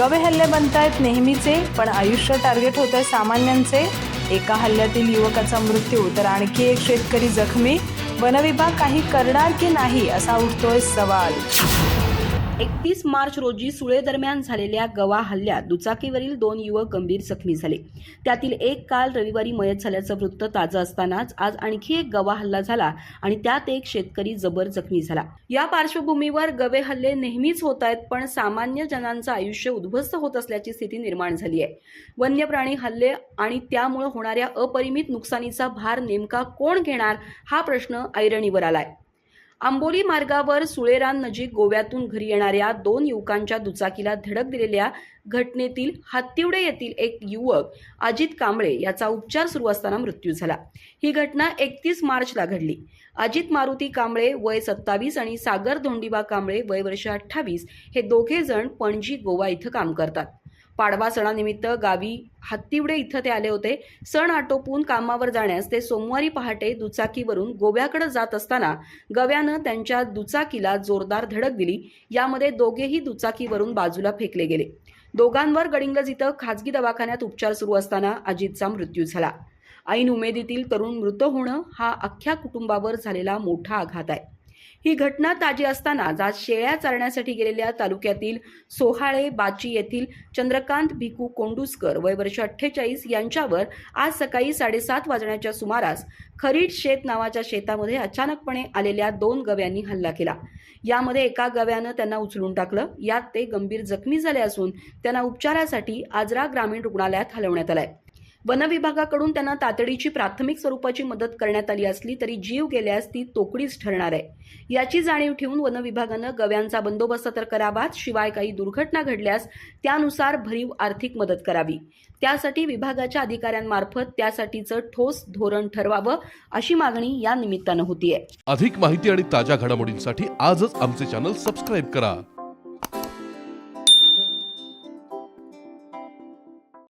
गवे हल्ले बनतायत नेहमीचे पण आयुष्य टार्गेट होत आहे सामान्यांचे. एका हल्ल्यातील युवकाचा मृत्यू तर आणखी एक शेतकरी जखमी. वनविभाग काही करणार की नाही असा उठतोय सवाल. एकतीस मार्च रोजी सुळे दरम्यान झालेल्या गवा हल्ल्यात दुचाकीवरील दोन युवक गंभीर जखमी झाले. त्यातील एक काल रविवारी मयत झाल्याचं वृत्त ताजं असतानाच आज आणखी एक गवा हल्ला झाला आणि त्यात एक शेतकरी जबर जखमी झाला. या पार्श्वभूमीवर गवे हल्ले नेहमीच होत आहेत पण सामान्य जनांचं आयुष्य उद्ध्वस्त होत असल्याची स्थिती निर्माण झाली आहे. वन्य प्राणी हल्ले आणि त्यामुळे होणाऱ्या अपरिमित नुकसानीचा भार नेमका कोण घेणार हा प्रश्न ऐरणीवर आलाय. आंबोली मार्गावर सुळेरान नजीक गोव्यातून घरी येणाऱ्या दोन युवकांच्या दुचाकीला धडक दिलेल्या घटनेतील हत्तिवडे येथील एक युवक अजित कांबळे याचा उपचार सुरू असताना मृत्यू झाला. ही घटना एकतीस मार्चला घडली. अजित मारुती कांबळे वय सत्तावीस आणि सागर धोंडीबा कांबळे वय वर्ष अठ्ठावीस हे दोघे जण पणजी गोवा इथं काम करतात. पाडवा सणानिमित्त गावी हत्तीवडे इथं ते आले होते. सण आटोपून कामावर जाण्यास ते सोमवारी पहाटे दुचाकीवरून गोव्याकडे जात असताना गव्यानं त्यांच्या दुचाकीला जोरदार धडक दिली. यामध्ये दोघेही दुचाकीवरून बाजूला फेकले गेले. दोघांवर गडिंगज इथं खाजगी दवाखान्यात उपचार सुरू असताना अजितचा मृत्यू झाला. ऐन उमेदीतील तरुण मृत होणं हा अख्ख्या कुटुंबावर झालेला मोठा आघात आहे. ही घटना ताजी असतानाच आज शेळ्या चारण्यासाठी गेलेल्या तालुक्यातील सोहाळे बाची येथील चंद्रकांत भिकू कोंडुसकर वय वर्ष अठ्ठेचाळीस यांच्यावर आज सकाळी साडेसात वाजण्याच्या सुमारास खरीड शेत नावाच्या शेतामध्ये अचानकपणे आलेल्या दोन गव्यांनी हल्ला केला. यामध्ये एका गव्यानं त्यांना उचलून टाकलं. यात ते गंभीर जखमी झाले असून त्यांना उपचारासाठी आजरा ग्रामीण रुग्णालयात हलवण्यात आलाय. आहे वनविभागाकडून त्यांना तातडीची प्राथमिक स्वरूपाची मदत करण्यात आली असली तरी जीव गेल्यास ती तोकडीच ठरणार आहे. याची जाणीव ठेवून वन विभागानं गव्यांचा बंदोबस्त तर करावाच शिवाय काही दुर्घटना घडल्यास त्यानुसार भरीव आर्थिक मदत करावी. त्यासाठी विभागाच्या अधिकाऱ्यांमार्फत त्यासाठीचं ठोस धोरण ठरवावं अशी मागणी या निमित्तानं होतीये. अधिक माहिती आणि ताज्या घडामोडींसाठी आजच आमचे चॅनल सबस्क्राईब करा.